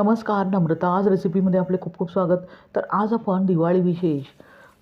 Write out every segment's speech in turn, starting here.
नमस्कार नम्रता. आज रेसिपीमध्ये आपले खूप खूप स्वागत. तर आज आपण दिवाळी विशेष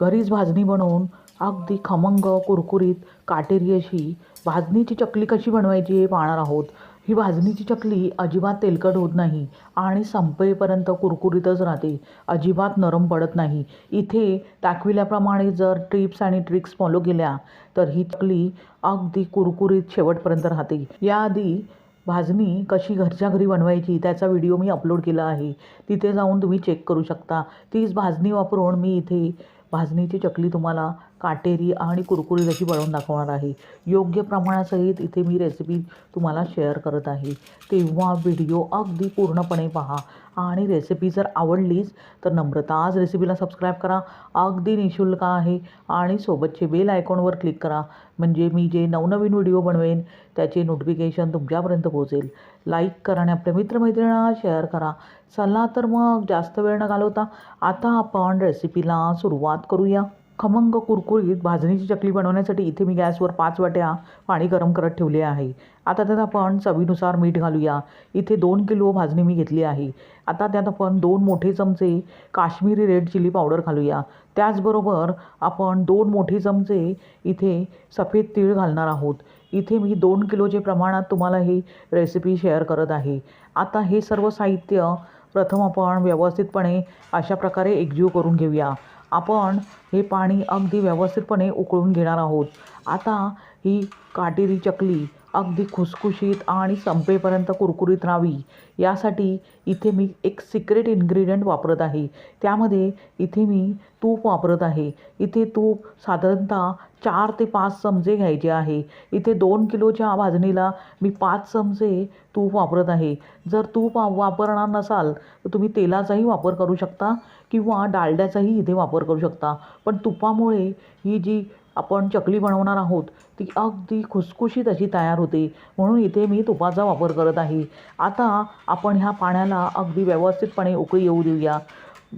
घरीच भाजणी बनवून अगदी खमंग कुरकुरीत काटेरी अशी भाजणीची चकली कशी बनवायची हे पाहणार आहोत. ही भाजणीची चकली अजिबात तेलकट होत नाही आणि संपेपर्यंत कुरकुरीतच राहते. अजिबात नरम पडत नाही. इथे दाखविल्याप्रमाणे जर टिप्स आणि ट्रिक्स फॉलो केल्या तर ही चकली अगदी कुरकुरीत शेवटपर्यंत राहते. याआधी भाजणी कशी घरच्या घरी बनवायची त्याचा व्हिडिओ मी अपलोड केला आहे. तिथे जाऊन तुम्ही चेक करू शकता. तीच भाजणी वापरून मी इथे भाजणीची चकली तुम्हाला काटेरी आणि कुरकुरीत अशी बनवून दाखवणार आहे. योग्य प्रमाणासहित इथे मी रेसिपी तुम्हाला शेअर करत आहे. तेव्हा व्हिडिओ अगदी पूर्णपणे पहा. आणि रेसिपी जर आवडलीच तर नम्रता आज रेसिपीला सबस्क्राईब करा. अगदी निशुल्क आहे. आणि सोबतचे बेल आयकॉनवर क्लिक करा. म्हणजे मी जे नवनवीन व्हिडिओ बनवेन त्याचे नोटिफिकेशन तुमच्यापर्यंत पोहोचेल. लाईक करा आणि आपल्या मित्रमैत्रिणींना शेअर करा. चला तर मग जास्त वेळ न घालवता आता आपण रेसिपीला सुरुवात करूया. खमंग कुरकुरीत भाजणीची चकली बनवण्यासाठी इथे मी गॅसवर पाच वाट्या पाणी गरम करत ठेवले आहे. आता त्यात आपण चवीनुसार मीठ घालूया. इथे दोन किलो भाजणी मी घेतली आहे. आता त्यात आपण दोन मोठे चमचे काश्मीरी रेड चिली पावडर घालूया. त्याचबरोबर आपण दोन मोठे चमचे इथे सफेद तीळ घालणार आहोत. इथे मी दोन किलोचे प्रमाणात तुम्हाला ही रेसिपी शेअर करत आहे. आता हे सर्व साहित्य प्रथम आपण व्यवस्थितपणे अशा प्रकारे एकजीव करून घेऊया. आपण हे पाणी अगदी व्यवस्थितपणे उकळून घेणार आहोत. आता ही काटेरी चकली अगदी खुसखुशीत आणि संपेपर्यंत कुरकुरीत राहावी. यासाठी इथे मी एक सिक्रेट इन्ग्रेडियंट वापरत आहे. त्यामध्ये इथे मी तूप वापरत आहे. इथे तूप साधारणतः चार ते पाच चमचे घ्यायचे आहे. इथे दोन किलोच्या भाजणीला मी पाच चमचे तूप वापरत आहे. जर तूप वापरणार नसाल तर तुम्ही तेलाचाही वापर करू शकता. किंवा डालड्याचाही इथे वापर करू शकता. पण तुपामुळे ही जी आपण चकली बनवणार आहोत ती अगदी खुसखुशीत अशी तयार होते. म्हणून इथे मी तुपाचा वापर करत आहे. आता आपण ह्या पाण्याला अगदी व्यवस्थितपणे उकळी येऊ देऊया.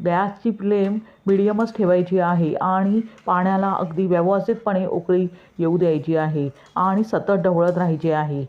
गॅसची फ्लेम मिडियमच ठेवायची आहे आणि पाण्याला अगदी व्यवस्थितपणे उकळी येऊ द्यायची आहे आणि सतत ढवळत राहायची आहे.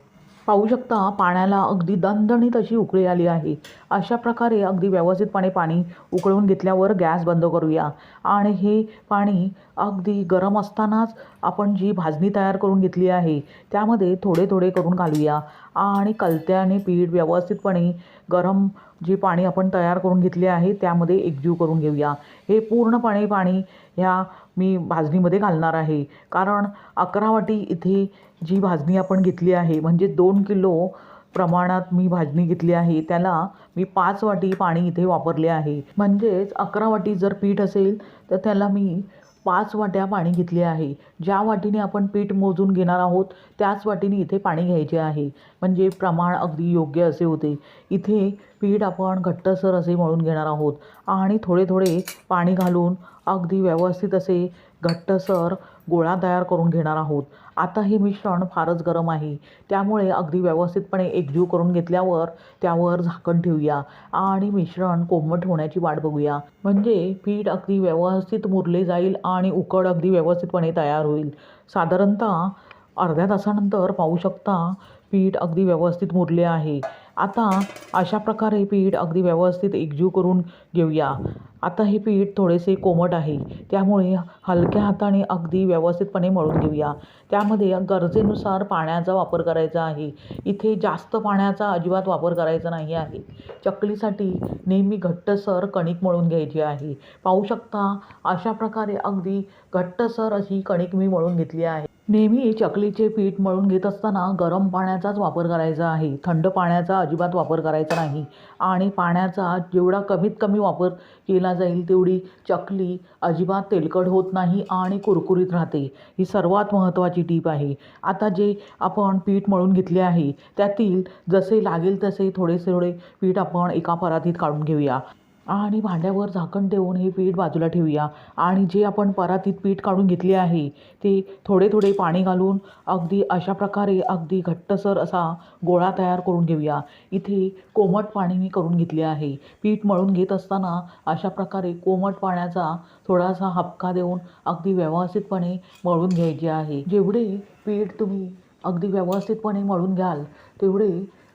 पाहू शकता पाण्याला अगदी दणदणीत अशी उकळी आली आहे. अशा प्रकारे अगदी व्यवस्थितपणे पाणी उकळून घेतल्यावर गॅस बंद करूया. आणि हे पाणी अगदी गरम असतानाच आपण जी भाजणी तयार करून घेतली आहे त्यामध्ये थोडे थोडे करून घालूया. आणि कलत्याने पीठ व्यवस्थितपणे गरम जे पाणी आपण तयार करून घेतले आहे त्यामध्ये एकजीव करून घेऊया. हे पूर्णपणे पाणी ह्या मी भाजणीमध्ये घालणार आहे. कारण अकरा वाटी इथे जी भाजणी आपण घेतली आहे म्हणजे दोन किलो प्रमाणात मी भाजणी घेतली आहे त्याला मी पाच वाटी पाणी इथे वापरले आहे. म्हणजेच अकरा वाटी जर पीठ असेल तर त्याला मी पाच वाट्या पाणी घेतले आहे. ज्या वाटीने आपण पीठ मोजून घेणार आहोत त्याच वाटीने इथे पाणी घ्यायचे आहे. म्हणजे प्रमाण अगदी योग्य असे होते. इथे पीठ आपण घट्टसर असे मळून घेणार आहोत. आणि थोडे थोडे पाणी घालून अगदी व्यवस्थित असे घट्टसर गोळा तयार करून घेणार आहोत. आता हे मिश्रण फारच गरम आहे. त्यामुळे अगदी व्यवस्थितपणे एकजीव करून घेतल्यावर त्यावर झाकण ठेवूया आणि मिश्रण कोमट होण्याची वाट बघूया. म्हणजे पीठ अगदी व्यवस्थित मुरले जाईल आणि उकड अगदी व्यवस्थितपणे तयार होईल. साधारणतः अर्ध्या तासानंतर पाहू शकता पीठ अगदी व्यवस्थित मुरले आहे. आता अशा प्रकारे पीठ अगदी व्यवस्थित एकजीव करून घेऊया. आता हे पीठ थोडेसे कोमट आहे त्यामुळे हलक्या हाताने अगदी व्यवस्थितपणे मळून घेऊया. त्यामध्ये गरजेनुसार पाण्याचा वापर करायचा आहे. इथे जास्त पाण्याचा अजिबात वापर करायचा नाही आहे. चकलीसाठी नेहमी घट्टसर कणिक मळून घ्यायची आहे. पाहू शकता अशा प्रकारे अगदी घट्टसर अशी कणिक मी मळून घेतली आहे. नेहमी चकलीचे पीठ मळून घेत असताना गरम पाण्याचाच वापर करायचा आहे. थंड पाण्याचा अजिबात वापर करायचा नाही. आणि पाण्याचा जेवढा कमीत कमी वापर केला जाईल तेवढी चकली अजिबात तेलकट होत नाही आणि कुरकुरीत राहते. ही सर्वात महत्त्वाची टीप आहे. आता जे आपण पीठ मळून घेतले आहे त्यातील जसे लागेल तसे थोडेसे थोडे पीठ आपण एका परातीत काढून घेऊया. आणि भांड्यावर झाकण ठेवून हे पीठ बाजूला ठेवूया. आणि जे आपण परातीत पीठ काढून घेतले आहे ते थोडे थोडे पाणी घालून अगदी अशा प्रकारे अगदी घट्टसर असा गोळा तयार करून घेऊया. इथे कोमट पाणी मी करून घेतले आहे. पीठ मळून घेत असताना अशा प्रकारे कोमट पाण्याचा थोडासा हपका देऊन अगदी व्यवस्थितपणे मळून घ्यायचे आहे. जेवढे पीठ तुम्ही अगदी व्यवस्थितपणे मळून घ्याल तेवढे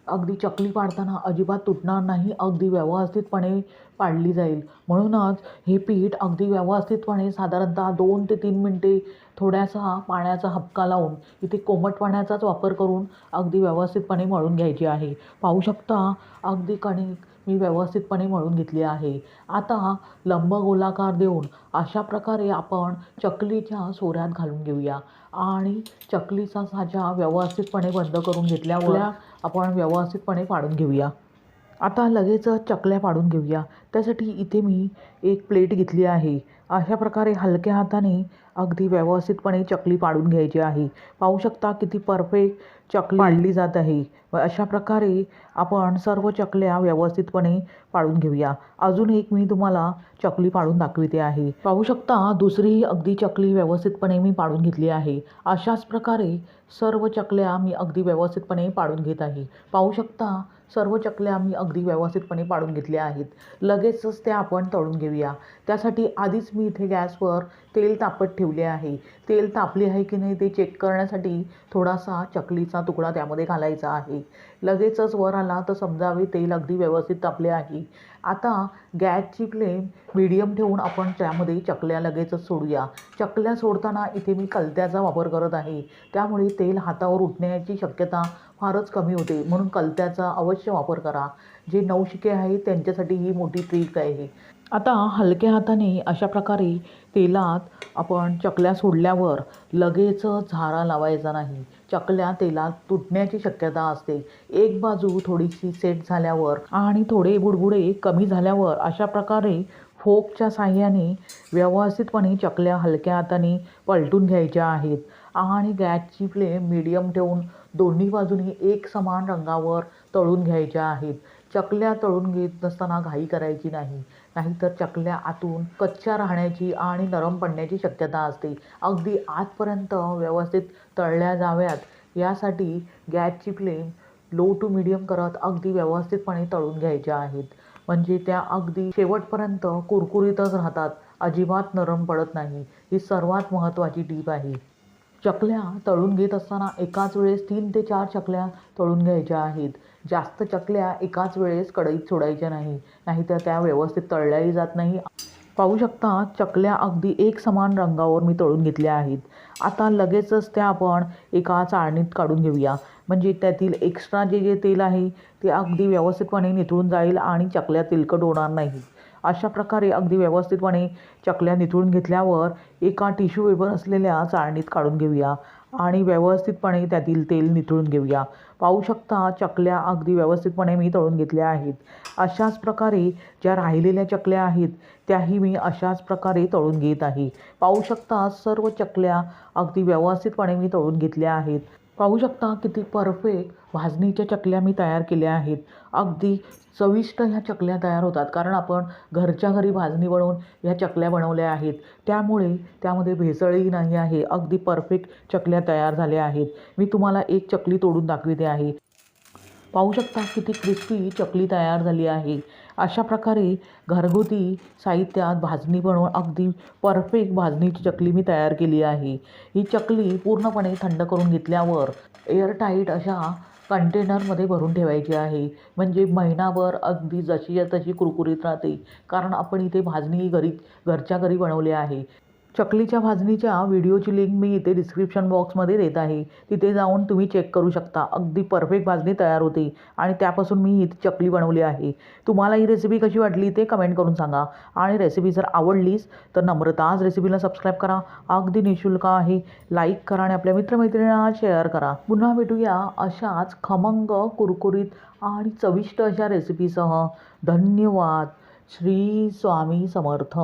अगदी चकली पाडताना अजिबात तुटणार नाही अगदी व्यवस्थितपणे पाडली जाईल. म्हणूनच हे पीठ अगदी व्यवस्थितपणे साधारणतः दोन ते तीन मिनटे थोड्यासा पाण्याचा हबका लावून इथे कोमट पाण्याचाच वापर करून अगदी व्यवस्थितपणे मळून घ्यायची आहे. पाहू शकता अगदी कणिक मी व्यवस्थितपणे मळून घेतली आहे. आता लंबगोलाकार देऊन अशा प्रकारे आपण चकलीच्या सोऱ्यात घालून घेऊया. आणि चकलीचा साजा व्यवस्थितपणे बंद करून घेतल्यावर आपण व्यवस्थितपणे पाडून घेऊया. आता लगेचच चकल्या पाडून घेऊया. त्यासाठी इथे मी एक प्लेट घेतली आहे. अशा प्रकारे हलक्या हाताने अगदी व्यवस्थितपणे चकली पाडून घ्यायची आहे. पाहू शकता किती परफेक्ट चकली पाडली जात आहे. व अशा प्रकारे आपण सर्व चकल्या व्यवस्थितपणे पाडून घेऊया. अजून एक मी तुम्हाला चकली पाडून दाखविते आहे. पाहू शकता दुसरी अगदी चकली व्यवस्थितपणे मी पाडून घेतली आहे. अशाच प्रकारे सर्व चकल्या मी अगदी व्यवस्थितपणे पाडून घेत आहे. पाहू शकता सर्व चकल्या मी अगदी व्यवस्थितपणे पाडून घेतल्या आहेत. लगेचच त्या आपण तळून घेऊया. त्यासाठी आधीच मी इथे गॅसवर तेल तापत ठेवले आहे. तेल तापले आहे की नाही ते चेक करण्यासाठी थोडासा चकलीचा तुकडा त्यामध्ये घालायचा आहे. लगेचच वर आला तर समजावे तेल अगदी व्यवस्थित तापले आहे. आता गॅसची फ्लेम मीडियम ठेवून आपण त्यामध्ये चकल्या लगेचच सोडूया. चकल्या सोडताना इथे मी कलत्याचा वापर करत आहे. त्यामुळे तेल हातावर उठण्याची शक्यता फारच कमी होते. म्हणून कलत्याचा अवश्य वापर करा. जे नवशिके आहेत त्यांच्यासाठी ही मोठी ट्रिक आहे. आता हलक्या हाताने अशा प्रकारे तेलात आपण चकल्या सोडल्यावर लगेच झारा लावायचा नाही. चकल्या तेलात तुटण्याची शक्यता असते. एक बाजू थोडीशी सेट झाल्यावर आणि थोडे बुडबुडे कमी झाल्यावर अशा प्रकारे फोकच्या साह्याने व्यवस्थितपणे चकल्या हलक्या हाताने पलटून घ्यायच्या आहेत आणि गॅसची फ्लेम मीडियम ठेवून दोन्ही बाजूनी एक समान रंगावर तळून घ्यायच्या आहेत. चकल्या तळून घेत नसताना घाई करायची नाही. नाहीतर चकल्या आतून कच्च्या राहण्याची आणि नरम पडण्याची शक्यता असते. अगदी आतपर्यंत व्यवस्थित तळल्या जाव्यात. यासाठी गॅसची फ्लेम लो टू मिडियम करत अगदी व्यवस्थितपणे तळून घ्यायच्या आहेत. म्हणजे त्या अगदी शेवटपर्यंत कुरकुरीतच राहतात. अजिबात नरम पडत नाही. ही सर्वात महत्त्वाची टीप आहे. चकल्या तळून घेत असताना एकाच वेळेस तीन ते चार चकल्या तळून घ्यायच्या आहेत. जास्त चकल्या एकाच वेळेस कढईत सोडायच्या नाही नाहीतर त्या व्यवस्थित तळल्याही जात नाही. पाहू शकता चकल्या अगदी एक समान रंगावर मी तळून घेतल्या आहेत. आता लगेचच त्या आपण एका चाळणीत काढून घेऊया. म्हणजे त्यातील एक्स्ट्रा जे जे तेल आहे ते अगदी व्यवस्थितपणे निथळून जाईल आणि चकल्या तेलकट होणार नाही. अशा प्रकारे अगदी व्यवस्थितपणे चकल्या निथळून घेतल्यावर एका टिश्यू पेपर असलेल्या चाळणीत काढून घेऊया आणि व्यवस्थितपणे त्यातील तेल निथळून घेऊया. पाहू शकता चकल्या अगदी व्यवस्थितपणे मी तळून घेतल्या आहेत. अशाच प्रकारे ज्या राहिलेल्या चकल्या आहेत त्याही मी अशाच प्रकारे तळून घेत आहे. पाहू शकता सर्व चकल्या अगदी व्यवस्थितपणे मी तळून घेतल्या आहेत. पाहू शकता किती परफेक्ट भाजणीच्या चकल्या मी तयार केल्या आहेत. अगदी चविष्ट ह्या चकल्या तयार होतात. कारण आपण घरच्या घरी भाजणी बनवून ह्या चकल्या बनवल्या आहेत. त्यामुळे त्यामध्ये भेसळही नाही आहे. अगदी परफेक्ट चकल्या तयार झाल्या आहेत. मी तुम्हाला एक चकली तोडून दाखविते आहे. पाहू शकता किती क्रिस्पी चकली तयार झाली आहे. अशा प्रकारे घरगुती साहित्यात भाजणी बनवून अगदी परफेक्ट भाजणीची चकली मी तयार केली आहे. ही चकली पूर्णपणे थंड करून घेतल्यावर एअरटाईट अशा कंटेनरमध्ये भरून ठेवायची आहे. म्हणजे महिनाभर अगदी जशी तशी कुरकुरीत राहते. कारण आपण इथे भाजणी घरी घरच्या घरी बनवली आहे. चकलीच्या भाजणीच्या व्हिडिओची लिंक मी इथे डिस्क्रिप्शन बॉक्समध्ये देत आहे. तिथे जाऊन तुम्ही चेक करू शकता. अगदी परफेक्ट भाजणी तयार होते आणि त्यापासून मी ही चकली बनवली आहे. तुम्हाला ही रेसिपी कशी वाटली ते कमेंट करून सांगा. आणि रेसिपी जर आवडलीच तर नम्रताज रेसिपीला सबस्क्राईब करा. अगदी निशुल्क आहे. लाईक करा आणि आपल्या मित्रमैत्रिणींना शेअर करा. पुन्हा भेटूया अशाच खमंग कुरकुरीत आणि चविष्ट अशा रेसिपीसह धन्यवाद. श्री स्वामी समर्थ.